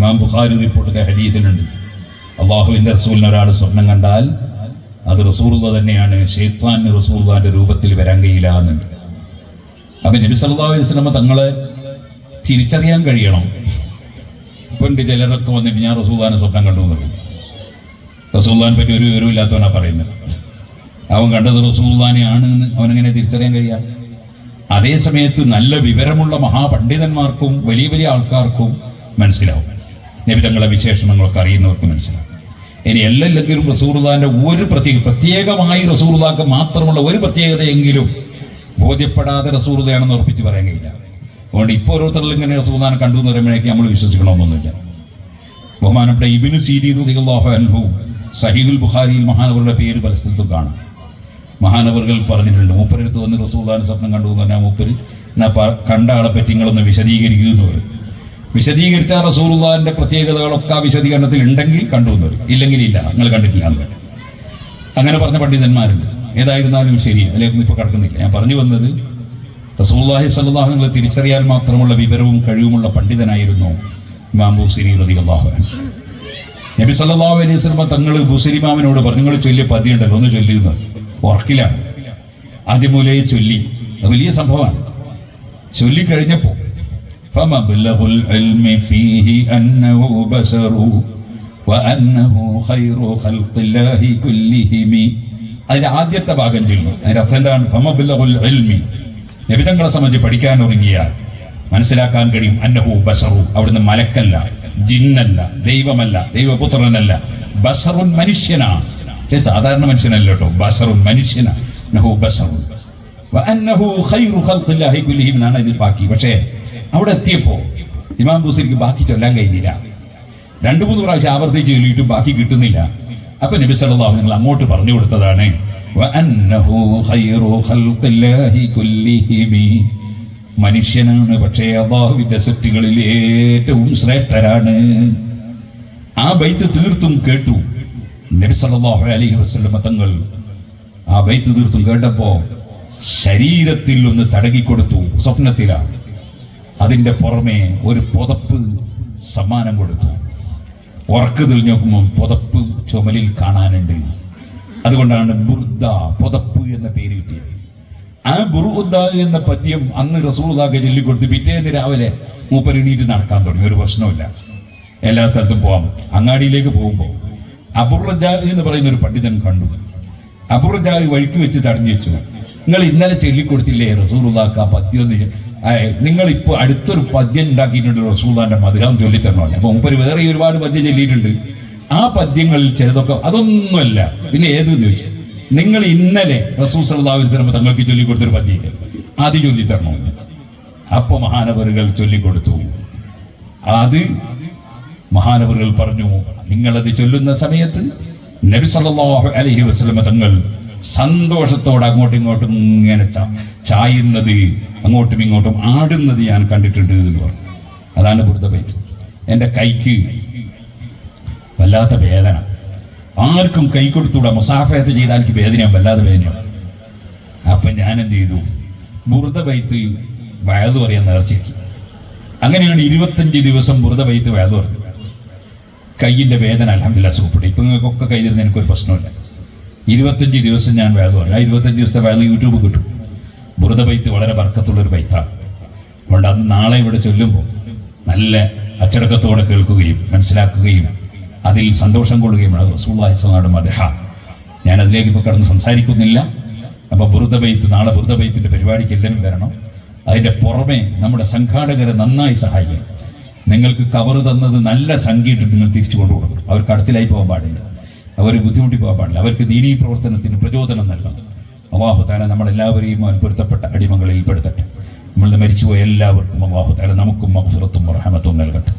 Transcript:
ഇമാം ബുഖാരി റിപ്പോർട്ടിലെ ഹരീതിലുണ്ട് അള്ളാഹുവിന്റെ റസൂലിന് ഒരാൾ സ്വപ്നം കണ്ടാൽ അത് റസൂർദ തന്നെയാണ് ഷെയ്ത്താന് റസൂർദാന്റെ രൂപത്തിൽ വരാൻ കഴിയില്ല എന്നുണ്ട്. അപ്പൊ നബി സല്ലല്ലാഹു അലൈഹി തങ്ങളെ തിരിച്ചറിയാൻ കഴിയണം. പണ്ട് ചിലരൊക്കെ വന്നിട്ട് ഞാൻ റസൂല്ലാനെ സ്വപ്നം കണ്ടു എന്ന് പറയും. റസൂല്ലാനെ പറ്റി ഒരു വിവരമില്ലാത്തവനാ പറയുന്നത്. അവൻ കണ്ടത് റസൂല്ലാനെ ആണ് എന്ന് അവനെങ്ങനെ തിരിച്ചറിയാൻ കഴിയാം? അതേ സമയത്ത് നല്ല വിവരമുള്ള മഹാപണ്ഡിതന്മാർക്കും വലിയ വലിയ ആൾക്കാർക്കും മനസ്സിലാവും. നബി തങ്ങളെ വിശേഷണങ്ങളൊക്കെ അറിയുന്നവർക്ക് മനസ്സിലാവും. ഇനി എല്ലെങ്കിലും റസൂർദാന്റെ ഒരു പ്രത്യേക പ്രത്യേകമായി റസൂർദാക്ക് മാത്രമുള്ള ഒരു പ്രത്യേകതയെങ്കിലും ബോധ്യപ്പെടാതെ റസൂർദയാണെന്ന് ഉറപ്പിച്ച് പറയാൻ കഴിയില്ല. അതുകൊണ്ട് ഇപ്പോൾ ഓരോരുത്തരിൽ ഇങ്ങനെ റസൂർദാനെ കണ്ടു എന്ന് പറയുമ്പോഴേക്കും നമ്മൾ വിശ്വസിക്കണമെന്നൊന്നുമില്ല. ബഹുമാനപ്പെട്ട ഇബിന് സീരി അനുഭവം സഹീഹുൽ ബുഖാരിയിൽ മഹാനവറുടെ പേര് പല സ്ഥലത്തും കാണും. മഹാനവറുകൾ പറഞ്ഞിട്ടുണ്ട് മൂപ്പരെടുത്ത് വന്ന് റസൂൽദാൻ സ്വപ്നം കണ്ടു എന്ന് പറഞ്ഞാൽ മൂപ്പര് കണ്ട ആളെ പറ്റി നിങ്ങളൊന്ന് വിശദീകരിക്കുന്നു എന്ന് പറയും. വിശദീകരിച്ച റസൂലുള്ളാഹിന്റെ പ്രത്യേകതകളൊക്കെ ആ വിശദീകരണത്തിൽ ഉണ്ടെങ്കിൽ കണ്ടു വന്നു ഇല്ലെങ്കിൽ ഇല്ല. നിങ്ങൾ കണ്ടിട്ടില്ല അങ്ങനെ പറഞ്ഞ പണ്ഡിതന്മാരുണ്ട്. ഏതായിരുന്നാലും ശരി. അതിലേക്കൊന്നും ഇപ്പോൾ കിടക്കുന്നില്ല. ഞാൻ പറഞ്ഞു വന്നത് റസൂല്ലാഹി സല്ലാഹു തിരിച്ചറിയാൻ മാത്രമുള്ള വിവരവും കഴിവുമുള്ള പണ്ഡിതനായിരുന്നു ഇമാം ബൂസിരി റതി അള്ളാഹു നബി സല്ലാഹു അലൈഹി സ്വലമ തങ്ങൾ ബുസരിമാമിനോട് പറഞ്ഞു നിങ്ങൾ ചൊല്ലിയ പതിയുണ്ടല്ലോ ഒന്ന് ചൊല്ലിയിരുന്നത് ഉറക്കിലാണ്. ആദ്യം മൂലയെ ചൊല്ലി. അത് വലിയ സംഭവമാണ്. ചൊല്ലിക്കഴിഞ്ഞപ്പോ فمبلغ العلم فيه أنه بشر وأنه خير خلق الله كلهم അതിന്റെ ആദ്യത്തെ ഭാഗം ചൊല്ലും അതിന്റെ അർത്ഥം എന്താണ് ഫമബില്ലഹുൽ ഇൽമി നബിതങ്ങളെ സംബന്ധിച്ച് പഠിക്കാൻ ഒരുങ്ങിയാൽ മനസ്സിലാക്കാൻ കഴിയും അന്നഹു ബസറു അവിടുന്ന് മലക്കല്ല ജിന്നല്ല ദൈവമല്ല ദൈവപുത്രനല്ല ബസറുൻ മനുഷ്യനാണ് പക്ഷേ സാധാരണ മനുഷ്യനല്ല കേട്ടോ ബസറുൻ മനുഷ്യനാണ് നഹു ബസറുൻ വഅന്നഹു ഖൈറു ഖൽഖില്ലാഹി കുല്ലിഹിം എന്നാണ് ഇതിൽ ബാക്കി പക്ഷേ അവിടെ എത്തിയപ്പോ ഇമാം ബൂസിക്ക് ബാക്കി ചൊല്ലാൻ കഴിഞ്ഞില്ല. രണ്ടു മൂന്ന് പ്രാവശ്യം ആവർത്തിച്ച് ചൊല്ലിയിട്ടും ബാക്കി കിട്ടുന്നില്ല. അപ്പൊ നബി സല്ലല്ലാഹു നിങ്ങൾ അങ്ങോട്ട് പറഞ്ഞു കൊടുത്തതാണ് മനുഷ്യനാണ് പക്ഷേ അള്ളാഹുവിന്റെ സൃഷ്ടികളിൽ ഏറ്റവും ശ്രേഷ്ഠരാണ്. ആ ബൈത്ത് തീർത്തും കേട്ടു. നബി സല്ലല്ലാഹു അലൈഹി വസല്ലമ തങ്ങൾ ആ ബൈത്ത് തീർത്തും കേട്ടപ്പോ ശരീരത്തിൽ ഒന്ന് തടകിക്കൊടുത്തു സ്വപ്നത്തിലാണ് അതിന്റെ പുറമെ ഒരു പുതപ്പ് സമ്മാനം കൊടുത്തു. ഉറക്ക് തെളിഞ്ഞു പുതപ്പ് ചുമലിൽ കാണാനുണ്ട്. അതുകൊണ്ടാണ് ബുർദ പുതപ്പ് എന്ന പേര് കിട്ടിയത്. ആ ബുർദ എന്ന പദ്യം അന്ന് റസൂൾദാക്ക് ചൊല്ലിക്കൊടുത്ത് പിറ്റേന്ന് രാവിലെ മൂപ്പരെണീറ്റ് നടക്കാൻ തുടങ്ങി. ഒരു പ്രശ്നമില്ല എല്ലാ സ്ഥലത്തും പോകാം അങ്ങാടിയിലേക്ക് പോകുമ്പോൾ അബുറജാഗ് എന്ന് പറയുന്ന ഒരു പണ്ഡിതൻ കണ്ടു. അബുറജാഗ് വഴിക്ക് വെച്ച് തടഞ്ഞു വെച്ചു. നിങ്ങൾ ഇന്നലെ ചൊല്ലിക്കൊടുത്തില്ലേ റസൂർദാക്ക് ആ പദ്യം നിങ്ങൾ ഇപ്പോൾ അടുത്തൊരു പദ്യം ഉണ്ടാക്കിയിട്ടുണ്ട് റസൂദാന്റെ മധുരം ചൊല്ലിത്തരണമല്ല അപ്പൊ മുമ്പ് വേറെ ഒരുപാട് പദ്യം ചൊല്ലിയിട്ടുണ്ട്. ആ പദ്യങ്ങളിൽ ചിലതൊക്കെ അതൊന്നുമല്ല. പിന്നെ ഏത് ചോദിച്ചു നിങ്ങൾ ഇന്നലെ റസൂൽ വസല്ലം തങ്ങൾക്ക് ചൊല്ലിക്കൊടുത്തൊരു പദ്യം അത് ചൊല്ലിത്തരണമെന്ന് അപ്പൊ മഹാനവറുകൾ ചൊല്ലിക്കൊടുത്തു. അത് മഹാനവറുകൾ പറഞ്ഞു നിങ്ങളത് ചൊല്ലുന്ന സമയത്ത് നബി സല്ലാഹു അലൈഹി വസല്ലം തങ്ങൾ സന്തോഷത്തോടെ അങ്ങോട്ടും ഇങ്ങോട്ടും ഇങ്ങനെ ചായുന്നത് അങ്ങോട്ടും ഇങ്ങോട്ടും ആടുന്നത് ഞാൻ കണ്ടിട്ടുണ്ട് എന്ന് പറഞ്ഞു. അതാണ് ബുദ്ധബൈത്ത് എന്റെ കൈക്ക് വല്ലാത്ത വേദന. ആർക്കും കൈ കൊടുത്തൂടാ മുസാഫയത്ത് ചെയ്താൽ എനിക്ക് വേദനയാണ് വല്ലാതെ വേദനയാണ് അപ്പൊ ഞാൻ എന്ത് ചെയ്തു? ബുറുത ബൈത്ത് വയത് പറയാൻ നേർച്ചയ്ക്ക്. അങ്ങനെയാണ് ഇരുപത്തഞ്ച് ദിവസം ബുറുത ബൈത്ത് വയത് പറഞ്ഞു കയ്യിന്റെ വേദന അലഹമില്ല സുഖപ്പെട്ടു. ഇപ്പൊ നിങ്ങൾക്കൊക്കെ കൈ തരുന്ന എനിക്കൊരു പ്രശ്നമില്ല ഇരുപത്തഞ്ച് ദിവസം ഞാൻ വേദ പറഞ്ഞു. ആ ഇരുപത്തഞ്ച് ദിവസത്തെ വേദം യൂട്യൂബ് കിട്ടും. ബുറുദ ബൈത്ത് വളരെ വർക്കത്തുള്ളൊരു ബൈത്താണ് അതുകൊണ്ട് അത് നാളെ ഇവിടെ ചൊല്ലുമ്പോൾ നല്ല അച്ചടക്കത്തോടെ കേൾക്കുകയും മനസ്സിലാക്കുകയും അതിൽ സന്തോഷം കൊള്ളുകയും വേണം അദ്ദേഹ ഞാൻ അതിലേക്ക് ഇപ്പോൾ കടന്ന് സംസാരിക്കുന്നില്ല. അപ്പോൾ ബുറുദ ബൈത്ത് നാളെ ബുറുദ ബൈത്തിന്റെ പരിപാടിക്ക് എല്ലാവരും വരണം. അതിന്റെ പുറമെ നമ്മുടെ സംഘാടകരെ നന്നായി സഹായിക്കണം. നിങ്ങൾക്ക് കവർ തന്നത് നല്ല സംഖ്യ ഇട്ടിട്ട് നിങ്ങൾ തിരിച്ചു കൊണ്ടുപോകണം. അവർ കടത്തിലായി പോകാൻ പാടില്ല. അവർ ബുദ്ധിമുട്ടി പോകാൻ പാടില്ല. അവർക്ക് ദീനീ പ്രവർത്തനത്തിന് പ്രചോദനം നൽകണം. അള്ളാഹു താല നമ്മളെല്ലാവരെയും അത്ഭുതപ്പെട്ട അടിമകളിൽ പെടുത്തട്ടെ നമ്മൾ മരിച്ചുപോയ എല്ലാവർക്കും അള്ളാഹു താല നമുക്കും മഹസുറത്തും റഹമത്തും നൽകട്ടെ.